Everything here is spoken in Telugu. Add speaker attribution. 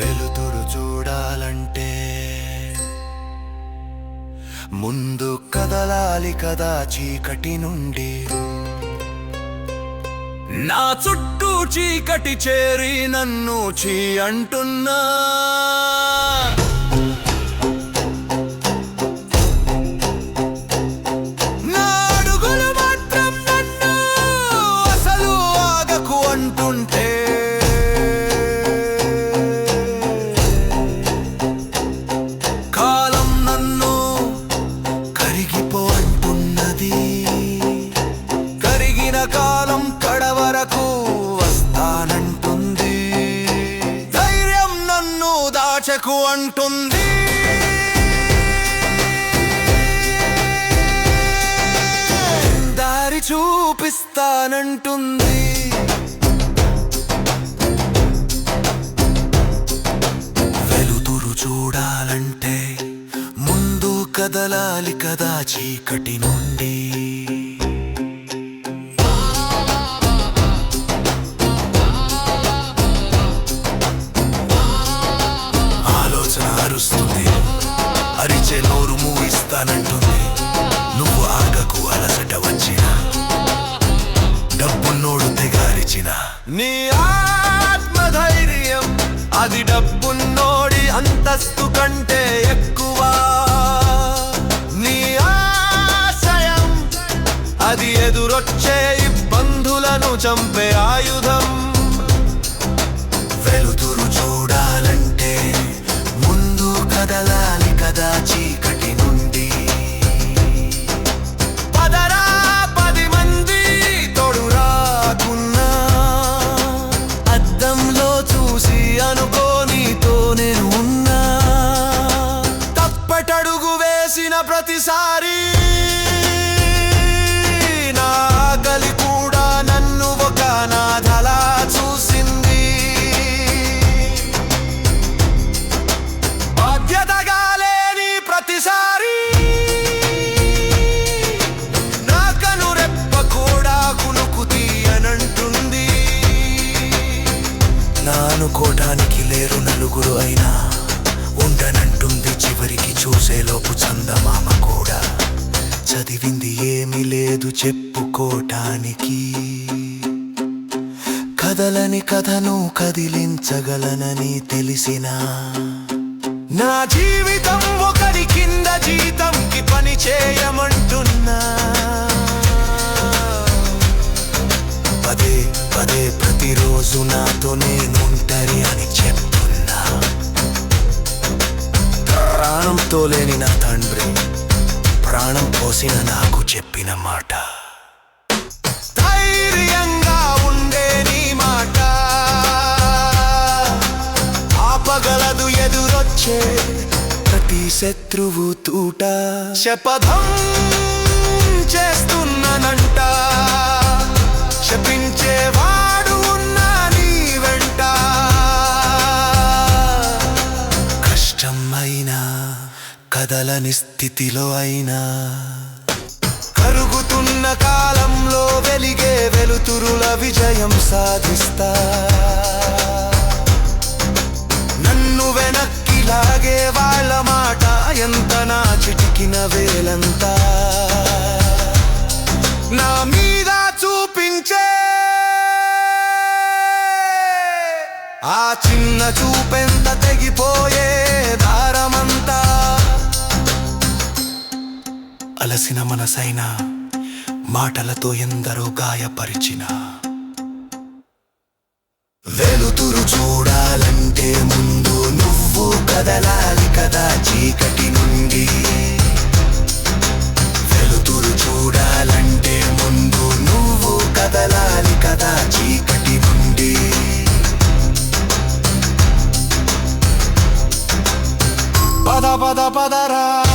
Speaker 1: వెలుతురు చూడాలంటే ముందు కదలాలి కదా చీకటి నుండి. నా చుట్టూ చీకటి చేరి నన్ను చీ అంటున్నా. అంటుంటే కరిగిపో అంటున్నది కరిగిన కాలం కడవరకు వస్తానంటుంది. ధైర్యం నన్ను దాచకు అంటుంది. దారి చూపిస్తానంటుంది. వెలుతురు చూడాలంటే కదలాలి కదా చీకటి నుండి. ఆలోచన అరుస్తుంది అరిచే నోరు మూయిస్తానంటుంది. నువ్వు ఆగకు అలసట వచ్చిన డబ్బున్నోడు తెగారిచిన. నీ ఆత్మధైర్యం అది డబ్బున్నోడి అంతస్తు కంటే ఎక్కువ. వచ్చే ఇబ్బందులను చంపే ఆయుధం. వెలుతురు చూడాలంటే ముందు కదలాలి కదా చీకటి నుండి. పదరా పది మంది తోడు రాకున్నా. అద్దంలో చూసి అనుకో నేను ఉన్నా. తప్పటడుగు వేసిన ప్రతిసారి నా అనుకోటానికి లేరు నలుగురు అయినా. ఉండనంటుంది చివరికి చూసేలోపు చందమామ కూడా. చదివింది ఏమీ లేదు చెప్పుకోటానికి కదలని కథను కదిలించగలనని తెలిసినా. నా జీవితం ఒకరి కింద జీతంకి పని చేయమంటున్నా. పదే ప్రతిరోజు నాతో నేనుంటరి అని చెప్తున్నా. ప్రాణంతో లేని నా తండ్రి ప్రాణం పోసిన నాకు చెప్పిన మాట. ధైర్యంగా ఉండే నీ మాట. ఆపగలదు ఎదురొచ్చే ప్రతి శత్రువు తూట. శపథం చేస్తున్నానంట. కదలని స్థితిలో అయినా. కరుగుతున్న కాలంలో వెలిగే వెలుతురుల విజయం సాధిస్తా. నన్ను వెనక్కి లాగే వాళ్ళ మాట ఎంత నా చిటికిన వేలంతా. నా మీద చూపించే ఆ చిన్న చూపెంత తెగిపోయే అలసిన మనసైన మాటలతో ఎందరో గాయపరిచిన. వెలుతురు చూడాలంటే ముందు నువ్వు కదలాలి కదా చీకటి నుండి. వెలుతురు చూడాలంటే ముందు నువ్వు కదలాలి కదా చీకటి నుండి. పద పద పదరా